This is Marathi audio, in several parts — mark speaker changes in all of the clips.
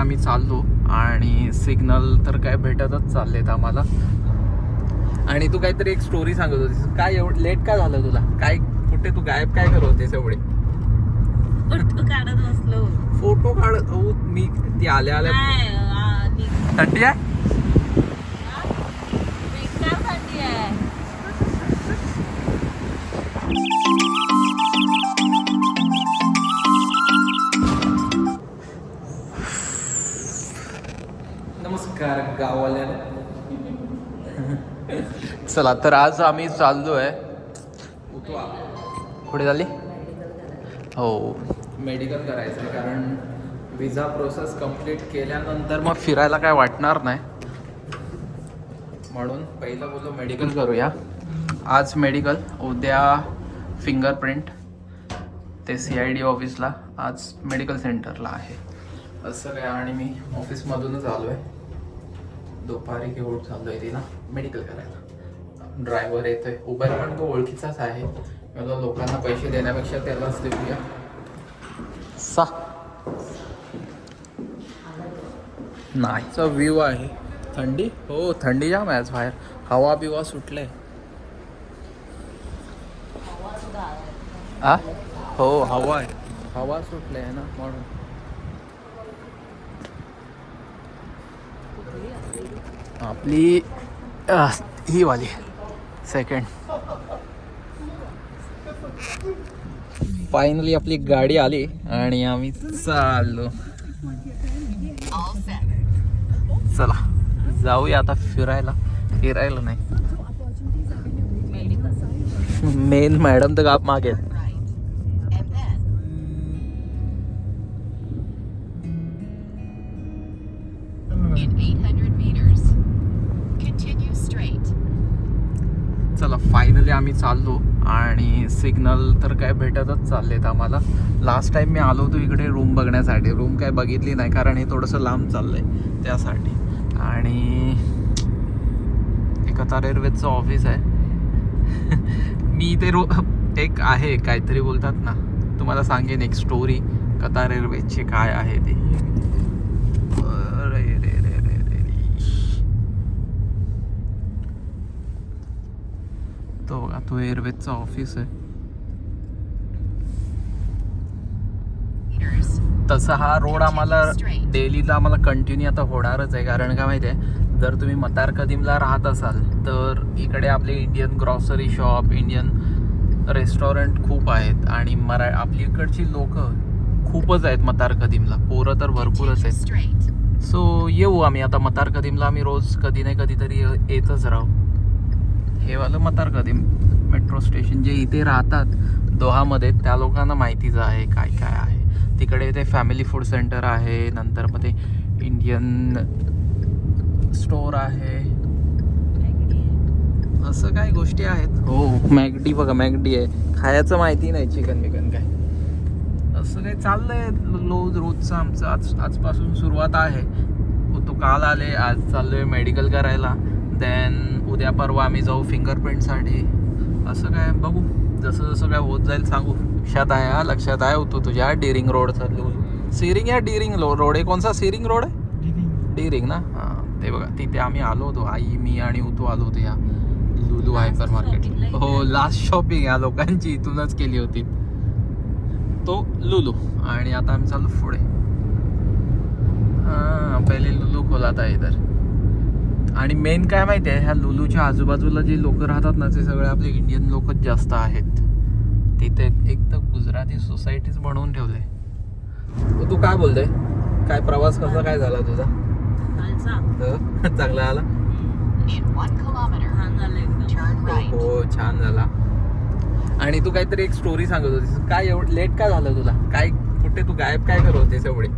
Speaker 1: आम्ही चाललो आणि सिग्नल तर काय भेटतच चाललेत आम्हाला. आणि तू काहीतरी एक स्टोरी सांगत होतीस. काय एवढं लेट का झालं तुला? काय कुठे तू गायब काय करत होतीस एवढे?
Speaker 2: फोटो काढत बसलो.
Speaker 1: फोटो काढत मी ती आल्या आल्या थंडी आहे? चला तर आज आम्ही चाललो आहे पुढे झाली? हो. मेडिकल करायचं आहे कारण विजा प्रोसेस कंप्लीट केल्यानंतर मग फिरायला काय वाटणार नाही. म्हणून पहिलं बोललो मेडिकल करूया. आज मेडिकल उद्या फिंगरप्रिंट ते सी आय डी ऑफिसला आज मेडिकल सेंटरला आहे. असं काय आणि मी ऑफिसमधूनच आलो आहे दुपारी घेऊन चाललो आहे तिला मेडिकल करायला. ड्रायव्हर येतोय. उबर पण तो ओळखीचाच आहे. मला लोकांना पैसे देण्यापेक्षा त्यालाच देऊया. सा. नाहीचा व्ह्यू आहे. थंडी? हो थंडी जाम आहे आज बाहेर. हवा बिवा सुटले आ? हो हवा आहे. हवा सुटले आहे ना म्हणून. आपली ही वाली. सेकंड. फायनली आपली गाडी आली आणि आम्ही चाललो. चला जाऊया आता फिरायला. फिरायला नाही. मेन मॅडम तर गाप मागे आम्ही चाललो आणि सिग्नल तर काय भेटतच चाललेत आम्हाला. लास्ट टाईम मी आलो होतो इकडे रूम बघण्यासाठी. रूम काय बघितली नाही कारण हे थोडंसं लांब चाललं आहे त्यासाठी. आणि हे कतार एअरवेजचं ऑफिस आहे. मी ते रो एक आहे काहीतरी बोलतात ना. तुम्हाला सांगेन एक स्टोरी कतार एअरवेजची काय आहे ती अरे रे रे रे रे रे. तो बघा तो एअरवेजचा ऑफिस आहे. तसा हा रोड आम्हाला डेलीला आम्हाला कंटिन्यू आता होणारच आहे कारण काय माहिती आहे जर तुम्ही मतार कदीमला राहत असाल तर इकडे आपले Indian grocery shop Indian restaurant खूप आहेत आणि मरा आपली इकडची लोक खूपच आहेत मतार कदीमला पोरं तर भरपूरच आहेत. सो येऊ आम्ही आता मतार कदीमला आम्ही रोज कधी नाही कधीतरी येतच राहू हे वालं मतार कदीम मेट्रो स्टेशन जे इथे राहतात दोहामध्ये त्या लोकांना माहितीच आहे काय काय आहे. तिकडे ते फॅमिली फूड सेंटर आहे नंतर मग ते इंडियन स्टोर आहे. असं काय गोष्टी आहेत. हो मॅगडी बघा मॅगडी आहे. खायचं माहिती नाही चिकन बिकन काय. असं काही चाललंय रोज रोजचं आमचं. आज आजपासून सुरुवात आहे. तो काल आले आज चाललोय मेडिकल करायला. देन उद्या परवा आम्ही जाऊ फिंगरप्रिंटसाठी असं काय बघू. जसं जसं काय होत जाईल सांगू. लक्षात आहे हा लक्षात आहे तू तुझ्या डिरिंग रोडचा सिरिंग या डिरिंग रोड आहे. कोणचा? सिरिंग रोड आहे? डिरिंग ना? हां ते बघा. तिथे आम्ही आलो होतो. आई मी आणि उतू आलो होतो या लुलू हायपर मार्केट हो. लास्ट शॉपिंग या लोकांची इथूनच केली होती. तो लुलू आणि आता आम्ही चाललो पुढे. हां पहिले लुलू खोलात आहे इधर. आणि मेन काय माहिती आहे ह्या लुलूच्या आजूबाजूला जे लोक राहतात ना ते सगळे आपले इंडियन लोकच जास्त आहेत. तिथे एक तर गुजराती सोसायटीज बनवून ठेवले तू काय बोलतोय? काय प्रवास कसा काय झाला तुझा? हं? चांगला आला?
Speaker 3: right.
Speaker 1: हो छान झाला. आणि तू काहीतरी एक स्टोरी सांगत होतीस. काय एवढं लेट का झालं तुला? काय कुठे तू गायब काय करत होतीस एवढे?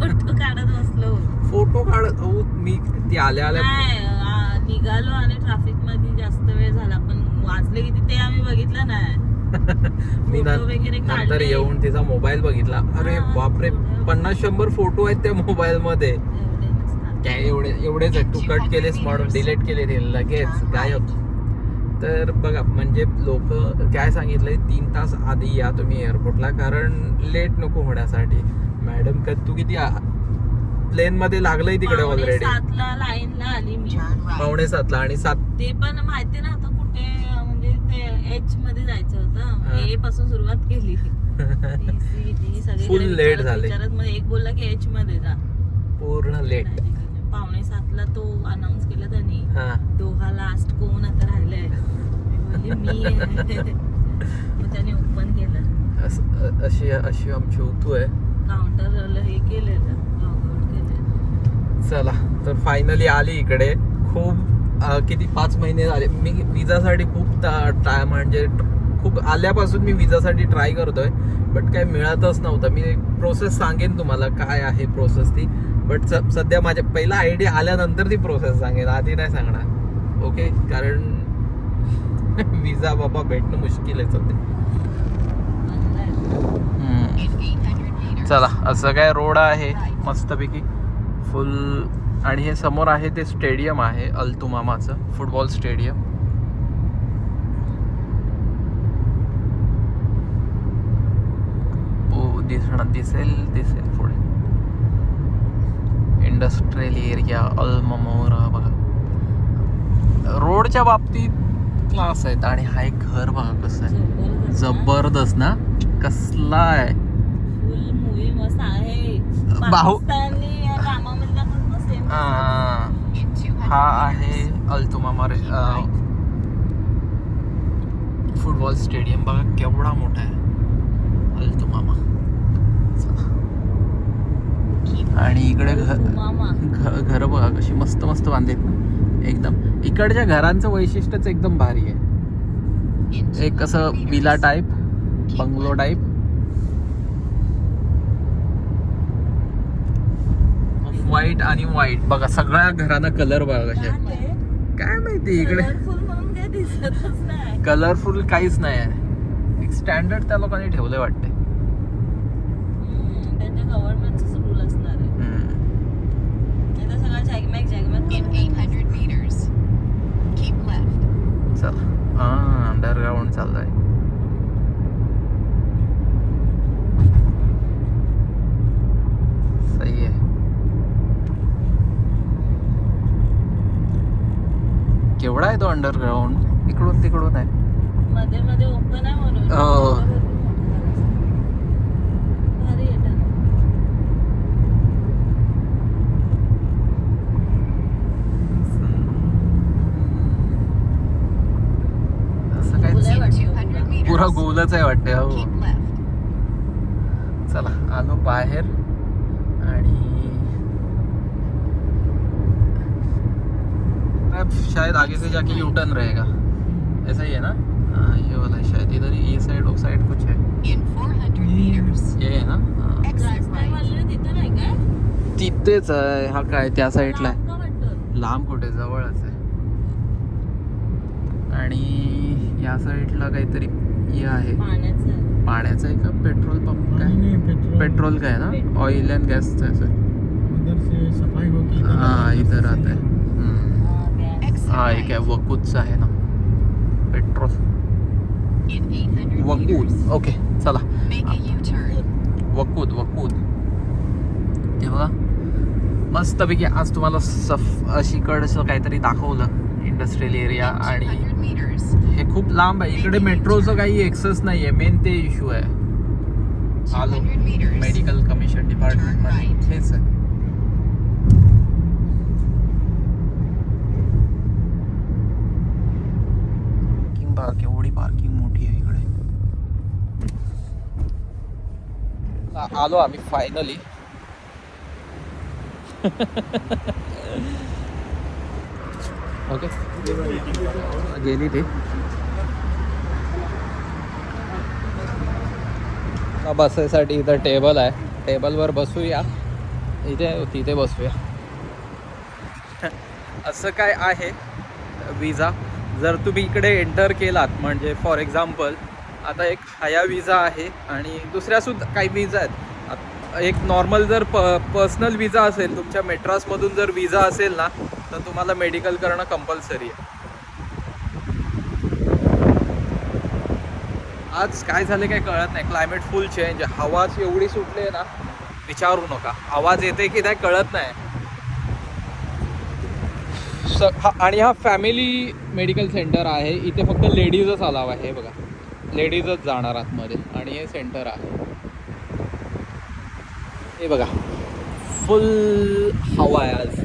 Speaker 2: फोटो काढत बसलो.
Speaker 1: फोटो काढत हो मी ती आल्या आल्या
Speaker 2: नाही आ, निघालो आणि ट्रॅफिकमध्ये जास्त वेळ झाला पण वाजले किती ते आम्ही बघितलं नाही.
Speaker 1: मी
Speaker 2: फोटो
Speaker 1: नं-
Speaker 2: वगैरे
Speaker 1: नंतर
Speaker 2: काढले.
Speaker 1: येऊन तिचा मोबाईल बघितला. अरे
Speaker 2: हा,
Speaker 1: बापरे
Speaker 2: एवढं-
Speaker 1: पन्नास शंभर फोटो आहेत त्या मोबाईल मध्ये.
Speaker 2: एवढे नसतात.
Speaker 1: काय एवढे एवढेच आहेत. तू कट केलेस म्हणून डिलीट केले ते लगेच. गायब. तर बघा म्हणजे लोक काय सांगितलंय तीन तास आधी या तुम्ही एअरपोर्टला कारण लेट नको होण्यासाठी. मॅडम का तू किती आ- प्लेन मध्ये लागलंय तिकडे ऑलरेडी
Speaker 2: सातला लाईनला आली मी.
Speaker 1: पावणे सातला आणि सात
Speaker 2: ते पण माहिती ना आता कुठे म्हणजे ते एच मध्ये जायचं. होतं. ए पासून सुरुवात केली.
Speaker 1: Late
Speaker 2: विचारत-
Speaker 1: झाले.
Speaker 2: एक बोलला की एच मध्ये जा.
Speaker 1: पूर्ण लेट
Speaker 2: पावणे सातला तो अनाऊन्स केला त्यांनी.
Speaker 1: हा.
Speaker 2: दोहा लास्ट कोण आता राहिलंय? मी त्याने ओपन केलं.
Speaker 1: अशी अशी आमची उतू आहे.
Speaker 2: काउंटर हे केलेलं.
Speaker 1: चला तर फायनली आली इकडे. खूप किती पाच महिने झाले. मी विजासाठी खूप ता- टा- म्हणजे खूप आल्यापासून मी विजासाठी ट्राय करतोय. बट काय मिळतच नव्हतं. मी प्रोसेस सांगेन तुम्हाला काय आहे प्रोसेस ती. बट सध्या माझ्या पहिला आयडिया आल्यानंतर ती प्रोसेस सांगेन आधी नाही सांगणार. ओके कारण विजा बाबा भेटणं मुश्किल आहे सध्या. चला असं काय रोड आहे मस्तपैकी. फुल आणि हे समोर आहे ते स्टेडियम आहे अल्तुमामाचं फुटबॉल स्टेडियम हो दिसणार दिसेल दिसेल पुढे. इंडस्ट्रियल एरिया अल्ममोरा बघा. रोडच्या बाबतीत क्लास आहेत आणि हा एक घर बघा कसं आहे. जबरदस्त ना? कसला आहे?
Speaker 3: 200
Speaker 1: हा. आहे.
Speaker 3: meters.
Speaker 1: अल्तुमामा रे-
Speaker 3: Keep
Speaker 1: a,
Speaker 3: right.
Speaker 1: Football stadium बघा केवढा मोठा आहे. अल्तुमामा चला.
Speaker 3: Keep
Speaker 1: आणि इकडे घर घर बघा कशी मस्त मस्त बांधलेत ना. एकदम. इकडच्या घरांचं वैशिष्ट्यच एकदम भारी आहे. एक
Speaker 3: 200
Speaker 1: असं.
Speaker 3: meters.
Speaker 1: Villa type bungalow. Type white आणि व्हाईट बघा सगळ्या घरांना कलर बघा कसे. काय माहिती इकडे?
Speaker 2: कलरफुल
Speaker 1: काहीच नाही आहे. एक स्टँडर्ड त्या लोकांनी ठेवलंय वाटते
Speaker 2: जॅगमॅग जॅगमॅग
Speaker 3: In 800 meters. Keep left.
Speaker 1: चला. हा अंडरग्राऊंड चाललंय. सही आहे. केवढा आहे तो अंडरग्राऊंड इकडून तिकडून आहे.
Speaker 2: मध्ये मध्ये ओपन आहे म्हणून.
Speaker 1: हो.
Speaker 2: भारी आहे टन.
Speaker 1: असं काय
Speaker 2: गोल आहे
Speaker 3: In
Speaker 2: वाटतं.
Speaker 3: 200 meters.
Speaker 1: पुरा गोलच आहे वाटते हो. चला आलो बाहेर. आणि शायद आगे से जाके यू टर्न रहेगा. ऐसा ही है ना? हाँ ये वाला है शायद. इधर ही ये साइड वो साइड कुछ है.
Speaker 3: In 400 meters.
Speaker 1: ये है ना? तिथेच आहे. हा काय त्या साईडला?
Speaker 2: लांब
Speaker 1: कुठे? जवळच आहे. आणि या साईडला काहीतरी हे आहे.
Speaker 2: पाण्याचं आहे.
Speaker 1: पाण्याचं आहे का? पेट्रोल पंप काय?
Speaker 4: पेट्रोल.
Speaker 1: पेट्रोल का है ना?
Speaker 2: पेट्रोल.
Speaker 1: ऑयल एंड गैस है सर हाँ इधर आता है हम्म.
Speaker 2: हा,
Speaker 1: हा एक आहे. वकूदचं आहे ना? Petrol.
Speaker 3: In 800 meters.
Speaker 1: Woqod okay चला.
Speaker 3: Make a U-turn.
Speaker 1: Woqod Woqod ते बघा. मस्तपैकी आज तुम्हाला सफ अशीकडचं काहीतरी दाखवलं. इंडस्ट्रियल एरिया आणि
Speaker 3: 200 meters.
Speaker 1: हे खूप लांब आहे. इकडे मेट्रोचं काही एक्सेस नाही आहे मेन ते इश्यू आहे. आलो
Speaker 3: 200 meters.
Speaker 1: मेडिकल कमिशन डिपार्टमेंट मध्ये.
Speaker 3: right.
Speaker 1: हेच आहे. पार्किंग बघा केवढी पार्किंग मोठी आहे इकडे. आ- आलो आम्ही फायनली ओके. गेली ती. बसायसाठी इथं टेबल आहे. टेबलवर बसूया. इथे तिथे बसूया. असं काय आहे? विजा जर तुम्ही इकडे एंटर केलात म्हणजे फॉर एक्झाम्पल आता एक हया विजा आहे आणि दुसऱ्या सुद्धा काही विजा आहेत. एक नॉर्मल जर प पर्सनल विजा असेल तुमच्या मेट्रासमधून जर विजा असेल ना तर तुम्हाला मेडिकल करणं कंपल्सरी आहे. आज काय झालं काय कळत नाही. क्लायमेट फुल चेंज हवाच एवढी सुटली आहे ना विचारू नका. आवाज येते की नाही कळत नाही. स- हा- आणि हा फॅमिली मेडिकल सेंटर आहे. इथे फक्त लेडीजच अलाव आहे. हे बघा. लेडीजच जाणार आतमध्ये. आणि हे सेंटर आहे. हे बघा. फुल हवा आहे आज.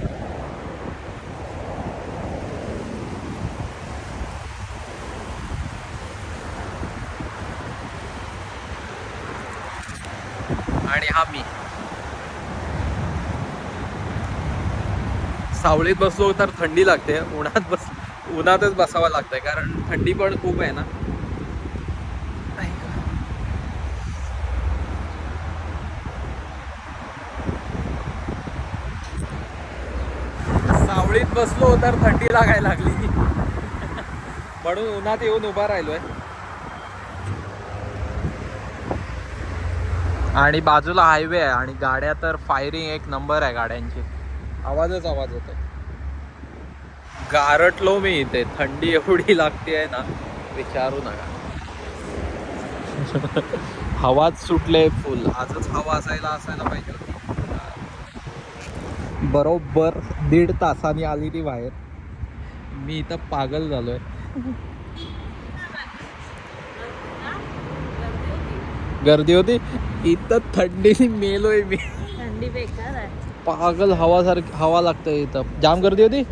Speaker 1: आणि हा मी. सावळीत बसलो तर थंडी लागते. उन्हात बस उन्हातच बसावं लागतंय कारण थंडी पण खूप आहे ना. बसलो तर थंडी लागायला लागली. म्हणून उन्हात येऊन उभा राहिलोय. आणि बाजूला हायवे आहे आणि गाड्या तर फायरिंग एक नंबर आहे गाड्यांची. आवाजच आवाज होतो गारटलो मी इथे. थंडी एवढी लागते आहे ना विचारू नका. हवाच सुटले फुल. आजच हवा असायला असायला पाहिजे होती. बरोबर दीड तासाने आली ती बाहेर. मी इथं पागल झालोय. गर्दी होती. इथं थंडीने मेलोय मी.
Speaker 2: थंडी बेकार आहे.
Speaker 1: पागल हवा सारखी हवा लागते इथं. जाम गर्दी होती?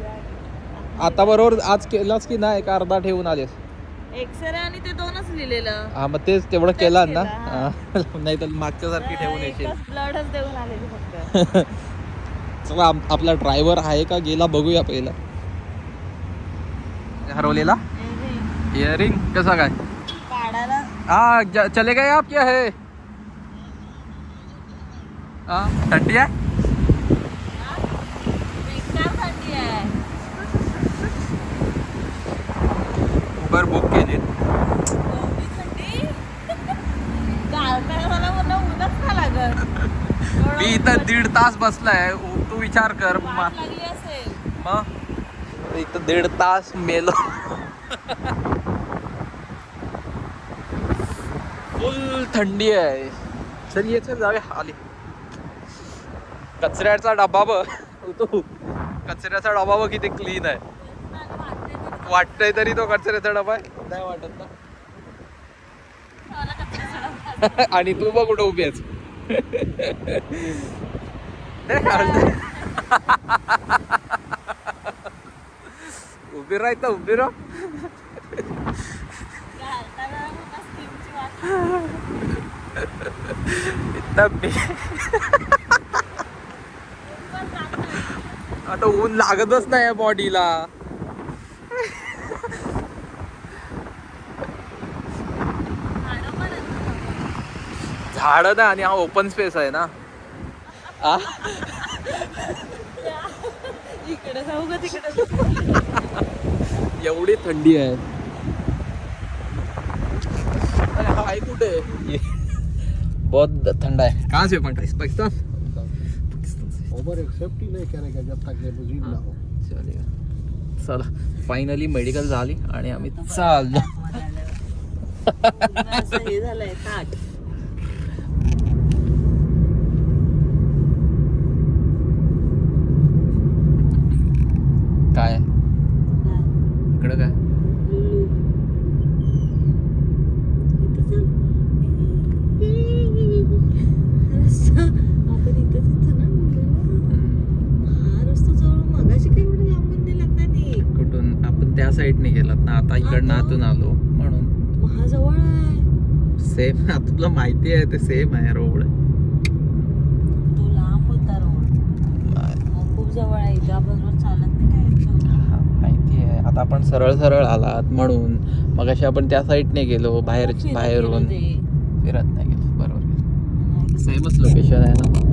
Speaker 1: आता बरोबर आज केलास की नाही? का अर्धा ठेवून आलेस.
Speaker 2: एक्सरे आणि ते दोनच लिहिलेलं.
Speaker 1: हा मग तेच तेवढं केलं ना. नाही तर मागच्या सारखी ठेवून येशील.
Speaker 2: ब्लडच देऊन आलेली फक्त.
Speaker 1: आम- आपला ड्रायव्हर आहे का गेला बघूया पहिला. हरवलेला? इयरिंग कसा काय? हाँ चले गए आप क्या है?
Speaker 2: थंडी आहे?
Speaker 1: उबर बुक केली. मी इथं दीड तास बसलाय विचार कर मग? इथं दीड तास मेलो. फुल थंडी आहे. चल ये चल जाऊया. आली. कचऱ्याचा डबा बघ. तू कचऱ्याचा डबा बघ किती क्लीन आहे. वाटतंय तरी तो कचऱ्याचा डबा आहे. नाही वाटत ना. आणि तू बघ कुठं उभी आहेस. उभी राह इथं उभी राह. आता ऊन लागतच नाही या बॉडीला
Speaker 2: झाडं
Speaker 1: झाड ना आणि हा ओपन स्पेस आहे ना. आ?
Speaker 2: इकडे जाऊ का तिकडे?
Speaker 1: एवढी थंडी आहे. हाय कुठे? बहुत ठंडा है कहाँ से पंटाइस पाकिस्तान?
Speaker 4: ओवर एक्सेप्ट ही नहीं करेगा जब तक लेबुजीन ना हो.
Speaker 1: चालेल चला. फायनली मेडिकल झाली आणि आम्ही चाललो
Speaker 2: पूर्ण असं हे झालंय ताट
Speaker 1: काय इकडं काय
Speaker 2: लुलू. इथं चल. रस्ता. आपण इथंच येतो ना मुंबईला. हा रस्ता जवळ मगाशी काही एवढं लांबून नाही लागणार नाही
Speaker 1: कुठून आपण त्या साईडने गेलात ना आता इकडनं
Speaker 2: आता?
Speaker 1: आतून आलो म्हणून.
Speaker 2: हा आहे.
Speaker 1: सेम आता तुला माहिती आहे ते सेम आहे रोड
Speaker 2: तो लांब होता रोड खूप जवळ आहे इथं आपण रोज चालत नाही काय
Speaker 1: माहिती आहे. आता आपण सरळ सरळ आलात म्हणून. मग अशी आपण त्या साईडने गेलो बाहेर
Speaker 2: फिरत
Speaker 1: बाहेरून. फिरत नाही गेलो बरोबर. सेमच लोकेशन आहे ना.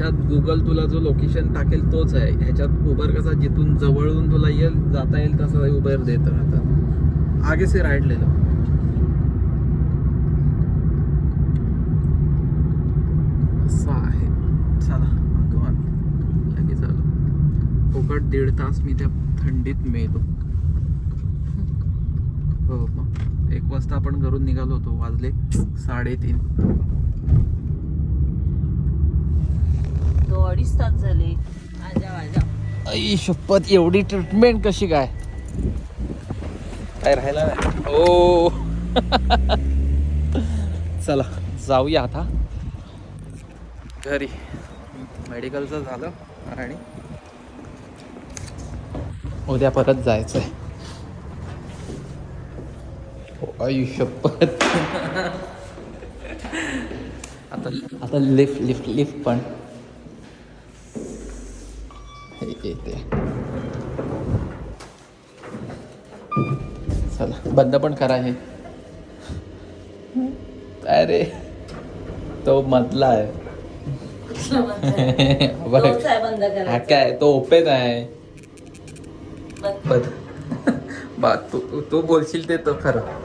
Speaker 1: ह्याच्यात गुगल तुला जो लोकेशन टाकेल तोच आहे. ह्याच्यात उबर कसा जिथून जवळून तुला येईल जाता येईल तसं उबर देत राहतात. आगे से राईट ले लो. आहे. चला आम्ही लगेच आलो. फुकट दीड तास मी त्या थंडीत मेलो. हो एक वाजता आपण घरून निघालो होतो. वाजले साडेतीन.
Speaker 2: तो अडीच तास झाले. आजा आजा.
Speaker 1: आई शपथ एवढी ट्रीटमेंट कशी काय? काय राहिला नाही. ओ. चला जाऊया आता. घरी. मेडिकलचं झालं आणि उद्या परत जायचंय. ओ, आई आता आता लिफ्ट लिफ्ट लिफ्ट पण. येते. चला बंद पण करा हे. अरे तो मधला आहे. हा काय तो ओपेन आहे. बा तू तू बोलशील ते तो खरं.